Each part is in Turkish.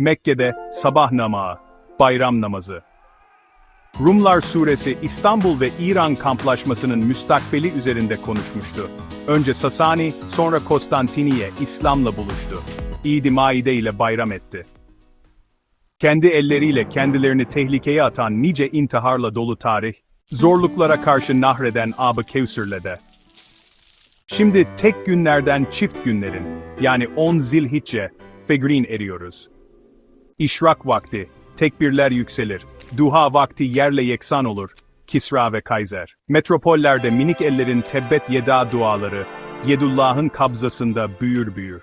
Mekke'de sabah namağı, bayram namazı. Rumlar suresi İstanbul ve İran kamplaşmasının müstakbeli üzerinde konuşmuştu. Önce Sasani, sonra Konstantiniye İslam'la buluştu. İd-i Maide ile bayram etti. Kendi elleriyle kendilerini tehlikeye atan nice intiharla dolu tarih, zorluklara karşı nahreden Ab-ı Kevsür'le de. Şimdi tek günlerden çift günlerin, yani 10 Zilhicce, Fegrin eriyoruz. İşrak vakti, tekbirler yükselir, duha vakti yerle yeksan olur, Kisra ve Kayser. Metropollerde minik ellerin tebbet yeda duaları, Yedullah'ın kabzasında büyür büyür.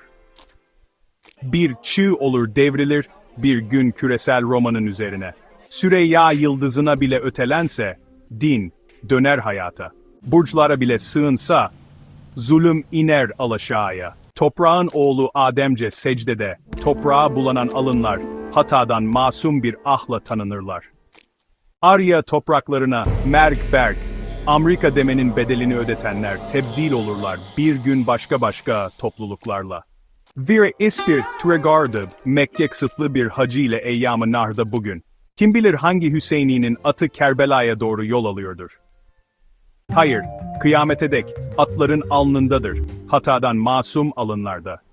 Bir çığ olur devrilir, bir gün küresel romanın üzerine. Süreyya yıldızına bile ötelense, din, döner hayata. Burçlara bile sığınsa, zulüm iner alaşağıya. Toprağın oğlu Ademce secdede, toprağa bulanan alınlar, hatadan masum bir ahla tanınırlar. Arya topraklarına Merg Berg, Amerika demenin bedelini ödetenler tebdil olurlar bir gün başka başka topluluklarla. Bir ispir tregardı Mekke kısıtlı bir hacı ile eyyam-ı nahda bugün. Kim bilir hangi Hüseyin'in atı Kerbela'ya doğru yol alıyordur. Hayır, kıyamete dek atların alnındadır, hatadan masum alınlarda.